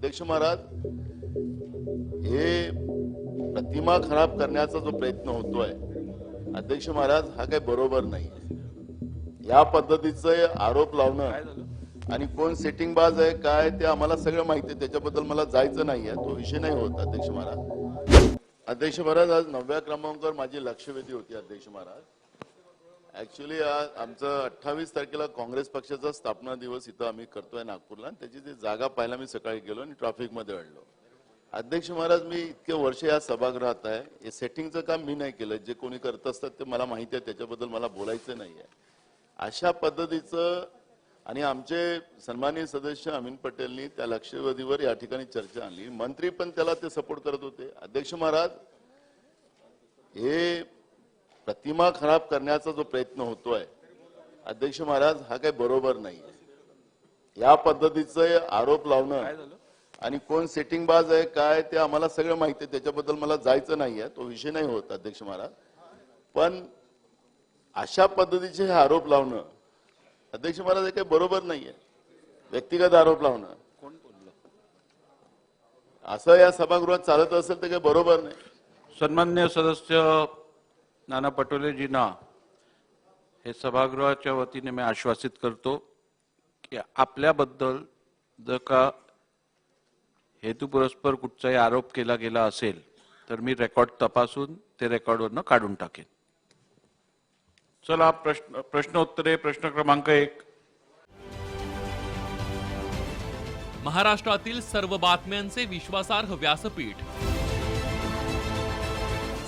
अध्यक्ष महाराज हे प्रतिमा खराब करण्याचा जो प्रयत्न होतोय अध्यक्ष महाराज हा काही बरोबर नाही. या पद्धतीचे आरोप लावणं आणि कोण सेटिंग बाज आहे काय ते आम्हाला सगळं माहिती आहे. त्याच्याबद्दल मला जायचं नाहीये तो विषय नाही होत अध्यक्ष महाराज. अध्यक्ष महाराज आज नवव्या क्रमांकावर माझी लक्षवेधी होती अध्यक्ष महाराज. ऍक्च्युली आमचं अठ्ठावीस तारखेला काँग्रेस पक्षाचा स्थापना दिवस इथं आम्ही करतोय नागपूरला. आणि त्याची ती जागा पाहायला मी सकाळी गेलो आणि ट्रॅफिकमध्ये अडलो. अध्यक्ष महाराज मी इतके वर्ष या सभागृहात आहे. हे सेटिंगचं काम मी नाही केलं. जे कोणी करत असतात ते मला माहिती आहे. त्याच्याबद्दल मला बोलायचं नाही आहे. अशा पद्धतीचं आणि आमचे सन्माननीय सदस्य अमीन पटेलनी त्या लक्षवेधीवर या ठिकाणी चर्चा आणली. मंत्री पण त्याला ते सपोर्ट करत होते. अध्यक्ष महाराज हे प्रतिमा खराब करण्याचा जो प्रयत्न होतोय अध्यक्ष महाराज हा काही बरोबर नाही. या पद्धतीचे आरोप लावणं आणि कोण सेटिंग बाज आहे काय ते आम्हाला सगळं माहिती आहे. त्याच्याबद्दल मला जायचं नाहीये तो विषय नाही होत अध्यक्ष महाराज. पण अशा पद्धतीचे हे आरोप लावणं अध्यक्ष महाराज हे काही बरोबर नाहीये. व्यक्तिगत आरोप लावणं. असं या सभागृहात चालत असेल तर काही बरोबर नाही. सन्मान्य सदस्य नाना पटोलेजींना हे सभागृहाच्या वतीने मी आश्वासित करतो की आपल्याबद्दल जर का हेतुपुरस्पर कुठचाही आरोप केला गेला असेल तर मी रेकॉर्ड तपासून ते रेकॉर्डवरनं काढून टाकेन. चला प्रश्न प्रश्नोत्तरे प्रश्न क्रमांक एक. महाराष्ट्रातील सर्व बातम्यांचे विश्वासार्ह व्यासपीठ.